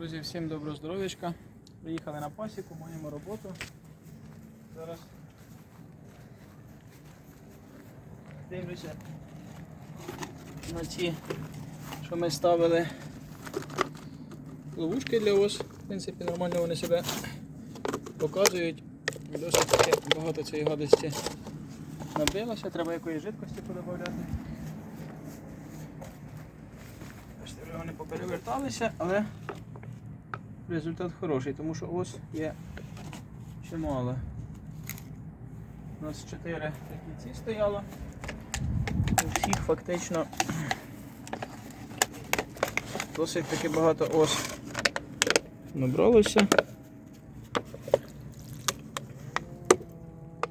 Друзі, всім доброго здоров'ячка. Приїхали на пасіку, маємо роботу. Зараз дивлюся на ті, що ми ставили ловушки для ос. В принципі, нормально вони себе показують. Досить таки багато цієї гадості набилося, треба якоїсь жидкості подобавляти. Вони попереверталися, але результат хороший, тому що ось є чимало. У нас 4 такі ці стояло. У всіх фактично досить таки багато ос набралося.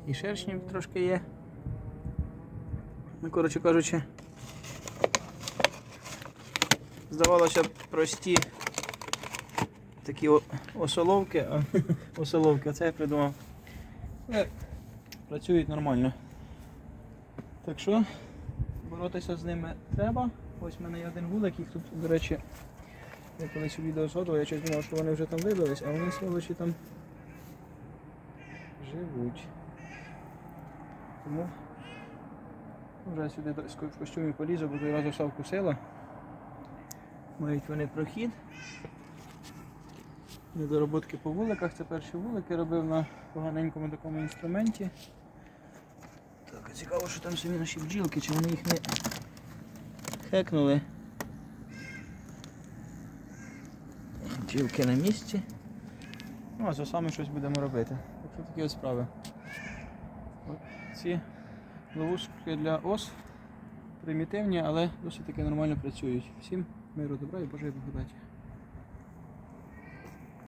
І шершнів трошки є. Ну, коротше кажучи, здавалося б, прості такі осоловки, осоловки, це я придумав. Але працюють нормально. Так що боротися з ними треба. Ось в мене є один вулик, їх тут, до речі, я колись у відео згадував, я щось думав, що вони вже там вибились, а вони сволочі там живуть. Тому вже сюди в костюмі полізу, бо той раз оса вкусила. Мають вони прохід. Недороботки по вуликах. Це перші вулики робив на поганенькому такому інструменті. Так, цікаво, що там самі наші бджілки, чи вони їх не хекнули. Бджілки на місці. Ну, а за саме щось будемо робити. Так такі ось справи. От ці ловушки для ос примітивні, але досить таки нормально працюють. Всім миру добра і Божої благодаті.